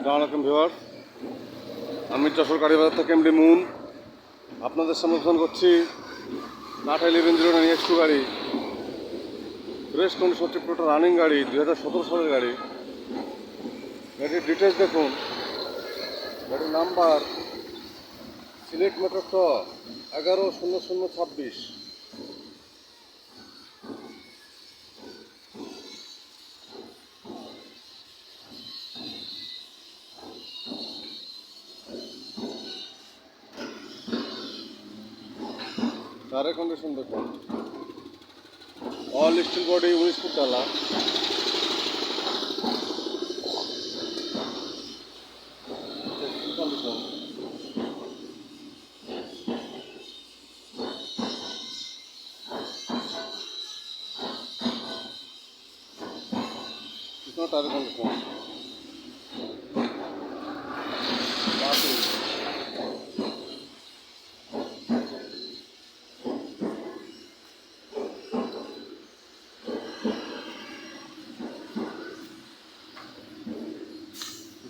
আসসালামাইকুম ভিওয়ার আমি যশোর গাড়ি বাজার থেকে এমডি মুন। আপনাদের সামনে ফোন করছি Tata eleven zero nine X two গাড়ি। ফ্রেশ কন্ডিশন পুরোটা রানিং গাড়ি দু হাজার সতেরো সালের গাড়ি। গাড়ির ডিটেলস দেখুন। গাড়ির নাম্বার সিলেক্ট মেট্রো ট এগারো শূন্য শূন্য ছাব্বিশ। টায়ারের কন্ডিশন দেখুন। অল স্টিল বডি উনিশ ফুট ডালা। কন্ডিশন পিছনে কন্ডিশন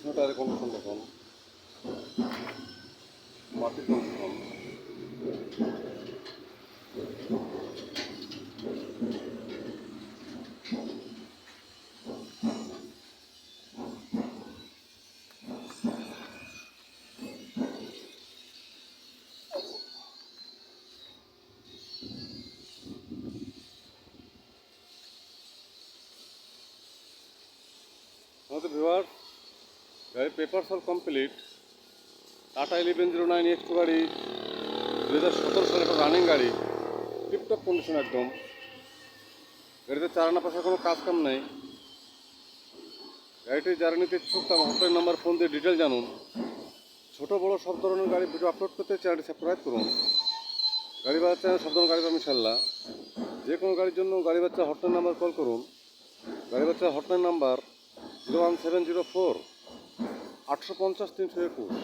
টায়ারের কন্ডিশন দেখুন মাটির কন্ডিশন আমাদের ভিউয়ার গাড়ির paper all complete Tata eleven zero nine X two গাড়ি দু হাজার সতেরো সালের একটা রানিং গাড়ি টিপটপ কন্ডিশন একদম। গাড়িতে চালানা পাশার কোনো কাজ কাম নেই। গাড়িটি যারা নিতে ইচ্ছুক তার হটলাইন নাম্বার ফোন দিয়ে ডিটেল জানুন। ছোটো, বড়ো সব ধরনের গাড়ি ভিডিও আপলোড করতে চ্যানেলটি সাবস্ক্রাইব করুন। গাড়ি চ্যানেল সব ধরনের গাড়ি পাবেন ইনশাল্লাহ। যে কোনো গাড়ির জন্য গাড়ি বাচ্চা হটলাইন নাম্বার কল করুন। গাড়ি বাচ্চা hotline number zero one seven zero four আটশো পঞ্চাশ তিনশো একুশ।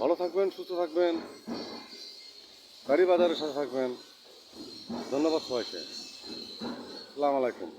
ভালো থাকবেন, সুস্থ থাকবেন। গাড়ি বাজারের সাথে থাকবেন। ধন্যবাদ সবাইকে। আসসালামু আলাইকুম।